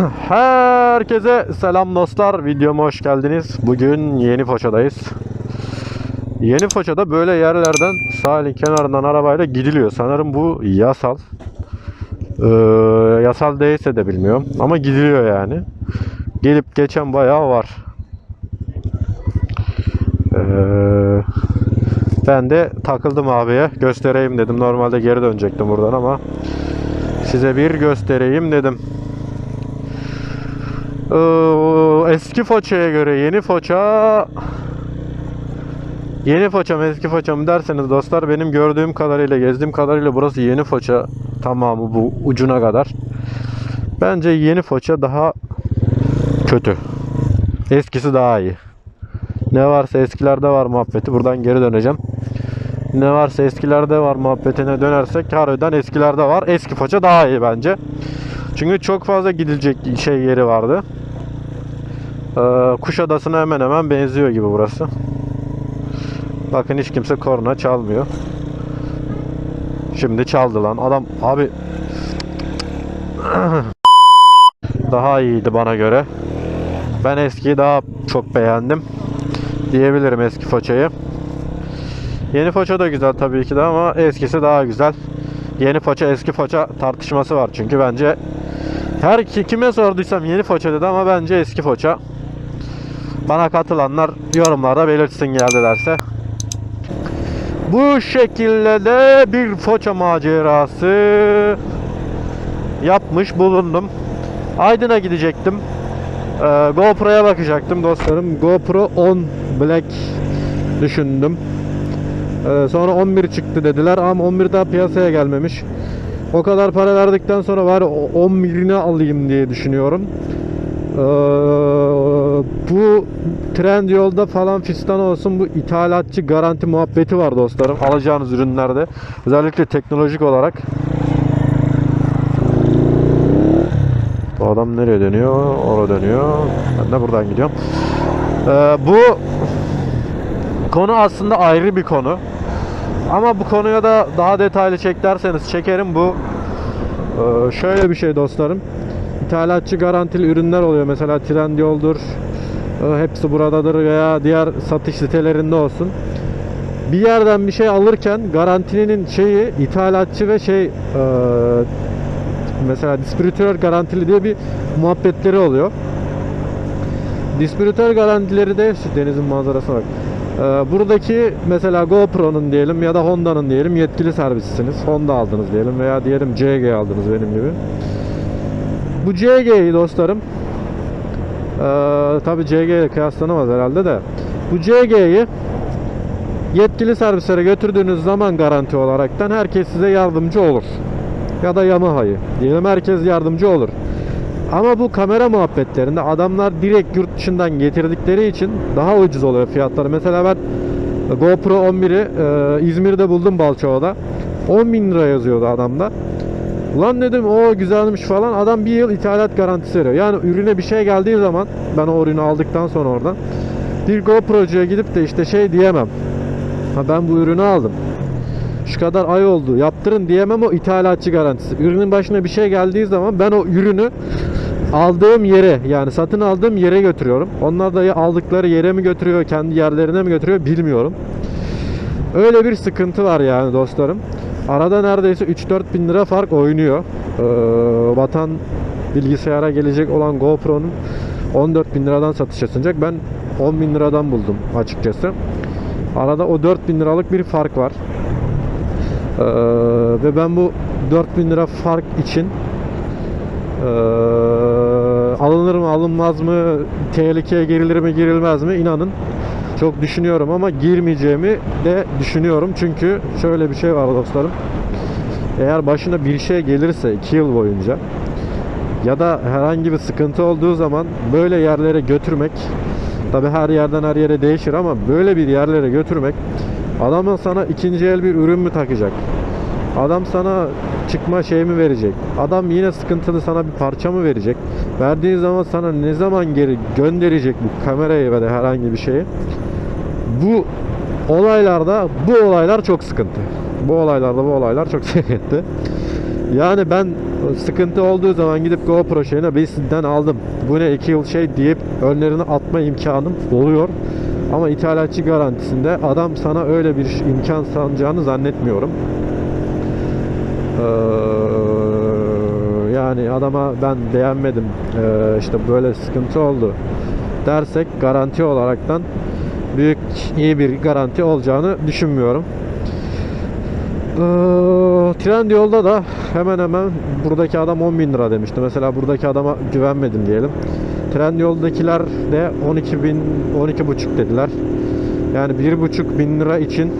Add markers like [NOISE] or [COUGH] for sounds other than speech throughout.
[CLEARS THROAT] Herkese selam dostlar. Videoma hoş geldiniz. Bugün Yeni Foça'dayız. Yeni Foça'da böyle yerlerden sahilin kenarından arabayla gidiliyor. Sanırım bu yasal. Ee, yasal değilse de bilmiyorum. Ama gidiliyor yani. Gelip geçen bayağı var. Ee, ben de takıldım abiye. Göstereyim dedim. Normalde geri dönecektim buradan ama size bir göstereyim dedim. Ee, eski Foça'ya göre yeni Foça Yeni Foça mı eski Foça mı derseniz dostlar benim gördüğüm kadarıyla gezdiğim kadarıyla burası yeni Foça tamamı bu ucuna kadar. Bence yeni Foça daha kötü. Eskisi daha iyi. Ne varsa eskilerde var muhabbeti. Buradan geri döneceğim. Ne varsa eskilerde var muhabbetine dönersek harbiden eskilerde var. Eski Foça daha iyi bence. Çünkü çok fazla gidilecek şey yeri vardı. Ee, Kuşadası'na hemen hemen benziyor gibi burası. Bakın hiç kimse korna çalmıyor. Şimdi çaldı lan. Adam abi [CLEARS THROAT] daha iyiydi bana göre. Ben eskiyi daha çok beğendim. Diyebilirim eski Foça'yı. Yeni Foça da güzel tabii ki de ama eskisi daha güzel. Yeni Foça eski Foça tartışması var çünkü bence her ki- kime sorduysam yeni Foça dedi ama bence eski Foça. Bana katılanlar yorumlarda belirtsin geldilerse. Bu şekilde de bir Foça macerası yapmış bulundum. Aydın'a gidecektim. Ee, GoPro'ya bakacaktım dostlarım. GoPro 10 Black düşündüm. Ee, sonra 11 çıktı dediler ama 11 daha piyasaya gelmemiş. O kadar para verdikten sonra var 11'ini alayım diye düşünüyorum. Ee, bu trend yolda falan fistan olsun bu ithalatçı garanti muhabbeti var dostlarım. Alacağınız ürünlerde özellikle teknolojik olarak. Bu adam nereye dönüyor? Oraya dönüyor. Ben de buradan gidiyorum. Ee, bu konu aslında ayrı bir konu. Ama bu konuya da daha detaylı çek derseniz çekerim. Bu ee, şöyle bir şey dostlarım. İthalatçı garantili ürünler oluyor. Mesela Trendyol'dur. Ee, hepsi buradadır veya diğer satış sitelerinde olsun. Bir yerden bir şey alırken garantinin şeyi ithalatçı ve şey ee, mesela distribütör garantili diye bir muhabbetleri oluyor. Distribütör garantileri de şu denizin manzarasına bak. Ee, buradaki mesela GoPro'nun diyelim ya da Honda'nın diyelim yetkili servisisiniz. Honda aldınız diyelim veya diyelim CG aldınız benim gibi. Bu CG'yi dostlarım ee, tabi CG ile kıyaslanamaz herhalde de bu CG'yi yetkili servislere götürdüğünüz zaman garanti olaraktan herkes size yardımcı olur. Ya da Yamaha'yı. Diyelim herkes yardımcı olur. Ama bu kamera muhabbetlerinde adamlar direkt yurt dışından getirdikleri için daha ucuz oluyor fiyatları. Mesela ben GoPro 11'i e, İzmir'de buldum Balçova'da. 10 bin lira yazıyordu adamda. Ulan dedim o güzelmiş falan. Adam bir yıl ithalat garantisi veriyor. Yani ürüne bir şey geldiği zaman ben o ürünü aldıktan sonra oradan bir GoPro'cuya gidip de işte şey diyemem. Ha ben bu ürünü aldım. Şu kadar ay oldu. Yaptırın diyemem o ithalatçı garantisi. Ürünün başına bir şey geldiği zaman ben o ürünü aldığım yere yani satın aldığım yere götürüyorum. Onlar da ya aldıkları yere mi götürüyor, kendi yerlerine mi götürüyor bilmiyorum. Öyle bir sıkıntı var yani dostlarım. Arada neredeyse 3-4 bin lira fark oynuyor. Ee, vatan bilgisayara gelecek olan GoPro'nun 14 bin liradan satışa sunacak. Ben 10 bin liradan buldum açıkçası. Arada o 4 bin liralık bir fark var. Ee, ve ben bu 4000 lira fark için ee, alınır mı alınmaz mı tehlikeye girilir mi girilmez mi inanın çok düşünüyorum ama girmeyeceğimi de düşünüyorum çünkü şöyle bir şey var dostlarım eğer başına bir şey gelirse 2 yıl boyunca ya da herhangi bir sıkıntı olduğu zaman böyle yerlere götürmek tabi her yerden her yere değişir ama böyle bir yerlere götürmek adamın sana ikinci el bir ürün mü takacak Adam sana çıkma şey mi verecek? Adam yine sıkıntılı sana bir parça mı verecek? Verdiğin zaman sana ne zaman geri gönderecek bu kamerayı ve herhangi bir şeyi? Bu olaylarda bu olaylar çok sıkıntı. Bu olaylarda bu olaylar çok [LAUGHS] sıkıntı. Yani ben sıkıntı olduğu zaman gidip GoPro şeyine bizden aldım. Bu ne 2 yıl şey deyip önlerine atma imkanım oluyor. Ama ithalatçı garantisinde adam sana öyle bir imkan sanacağını zannetmiyorum. Ee, yani adama ben beğenmedim ee, işte böyle sıkıntı oldu dersek garanti olaraktan büyük iyi bir garanti olacağını düşünmüyorum. Ee, Trendyol'da da hemen hemen buradaki adam 10 bin lira demişti. Mesela buradaki adama güvenmedim diyelim. Trendyol'dakiler de 12 bin, 12 buçuk dediler. Yani bir buçuk bin lira için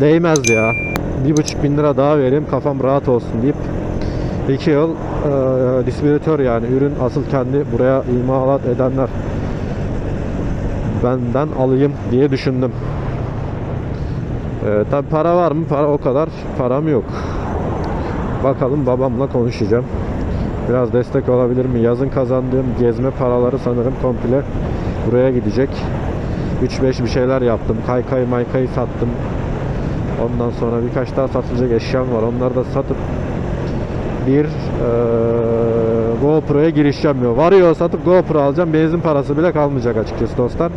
değmez ya. Bir buçuk bin lira daha vereyim kafam rahat olsun deyip 2 yıl e, distribütör yani ürün asıl kendi buraya imalat edenler benden alayım diye düşündüm. Ee, tabi para var mı? Para o kadar param yok. Bakalım babamla konuşacağım. Biraz destek olabilir mi? Yazın kazandığım gezme paraları sanırım komple buraya gidecek. 3-5 bir şeyler yaptım. Kaykay maykayı sattım. Ondan sonra birkaç daha satılacak eşyam var. Onları da satıp bir eee, GoPro'ya giriş yapmıyor. Varıyor satıp GoPro alacağım. Benzin parası bile kalmayacak açıkçası dostlar.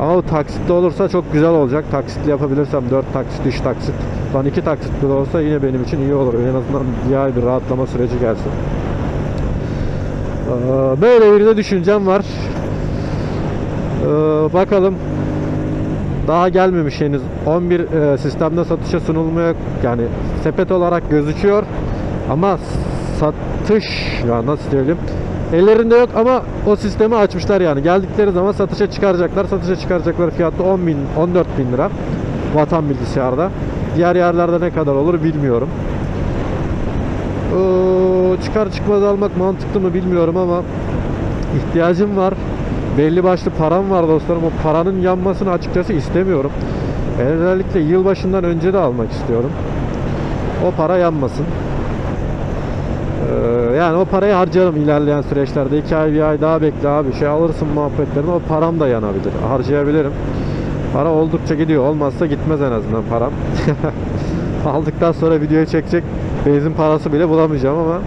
Ama bu taksitli olursa çok güzel olacak. Taksitli yapabilirsem 4 taksit, 3 taksit. Lan 2 taksitli de olsa yine benim için iyi olur. En azından bir bir rahatlama süreci gelsin. Ee, Böyle bir de düşüncem var. Ee, Bakalım. Daha gelmemiş henüz. 11 e, sistemde satışa sunulmaya yani sepet olarak gözüküyor. Ama satış ya nasıl söyleyeyim? Ellerinde yok ama o sistemi açmışlar yani. Geldikleri zaman satışa çıkaracaklar. Satışa çıkaracakları fiyatı 10 bin, 14 bin lira. Vatan bilgisayarda. Diğer yerlerde ne kadar olur bilmiyorum. Ee, çıkar çıkmaz almak mantıklı mı bilmiyorum ama ihtiyacım var. Belli başlı param var dostlarım. O paranın yanmasını açıkçası istemiyorum. Özellikle yılbaşından önce de almak istiyorum. O para yanmasın. Ee, yani o parayı harcarım ilerleyen süreçlerde. 2 ay bir ay daha bekle abi şey alırsın muhabbetlerini o param da yanabilir. Harcayabilirim. Para oldukça gidiyor. Olmazsa gitmez en azından param. [LAUGHS] Aldıktan sonra videoyu çekecek benzin parası bile bulamayacağım ama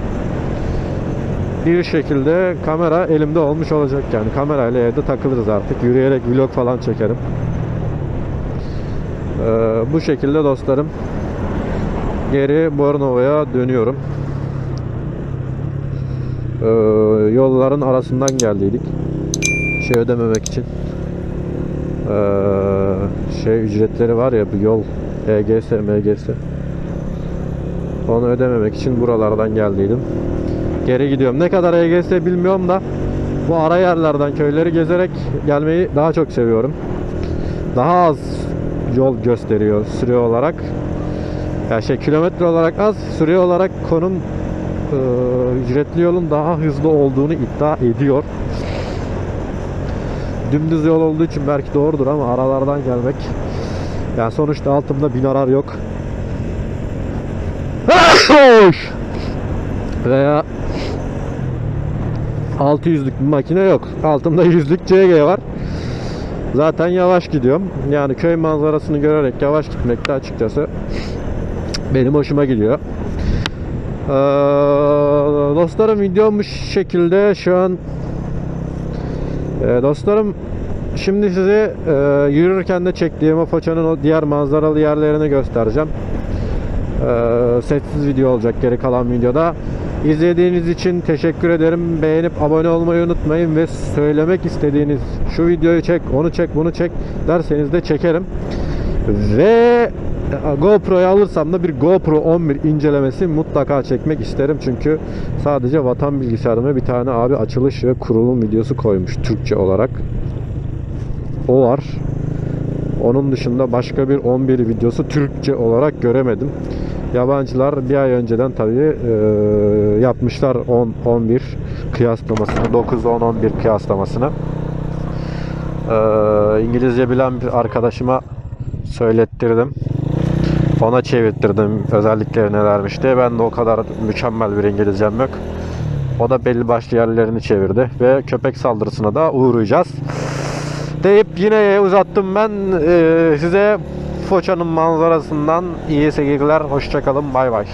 bir şekilde kamera elimde olmuş olacak yani. Kamerayla evde takılırız artık. Yürüyerek vlog falan çekerim. Ee, bu şekilde dostlarım geri Bornova'ya dönüyorum. Ee, yolların arasından geldiydik. Şey ödememek için. Ee, şey ücretleri var ya bu yol EGS, MGS. Onu ödememek için buralardan geldiydim. Geri gidiyorum. Ne kadar EGS bilmiyorum da bu ara yerlerden köyleri gezerek gelmeyi daha çok seviyorum. Daha az yol gösteriyor süre olarak. Ya şey kilometre olarak az, süre olarak konum e, ücretli yolun daha hızlı olduğunu iddia ediyor. Dümdüz yol olduğu için belki doğrudur ama aralardan gelmek yani sonuçta altımda bin arar yok. [LAUGHS] Veya 600'lük bir makine yok. Altımda 100'lük CG var. Zaten yavaş gidiyorum. Yani köy manzarasını görerek yavaş gitmek de açıkçası benim hoşuma gidiyor. Ee, dostlarım videom bu şekilde şu an Ee, dostlarım şimdi size e, yürürken de çektiğim o Foça'nın o diğer manzaralı yerlerini göstereceğim. Ee, sessiz video olacak geri kalan videoda. İzlediğiniz için teşekkür ederim. Beğenip abone olmayı unutmayın ve söylemek istediğiniz şu videoyu çek, onu çek, bunu çek derseniz de çekerim. Ve e, GoPro'yu alırsam da bir GoPro 11 incelemesi mutlaka çekmek isterim. Çünkü sadece vatan bilgisayarıma bir tane abi açılış ve kurulum videosu koymuş Türkçe olarak. O var. Onun dışında başka bir 11 videosu Türkçe olarak göremedim. Yabancılar bir ay önceden tabii e, yapmışlar 10 11 kıyaslamasını 9 10 11 kıyaslamasını. E, İngilizce bilen bir arkadaşıma söylettirdim. Ona çevirttirdim özellikleri nelermiş diye. Ben de o kadar mükemmel bir İngilizcem yok. O da belli başlı yerlerini çevirdi ve köpek saldırısına da uğrayacağız. Deyip yine uzattım ben Ee, size Foça'nın manzarasından iyi seyirler. Hoşçakalın. Bay bay.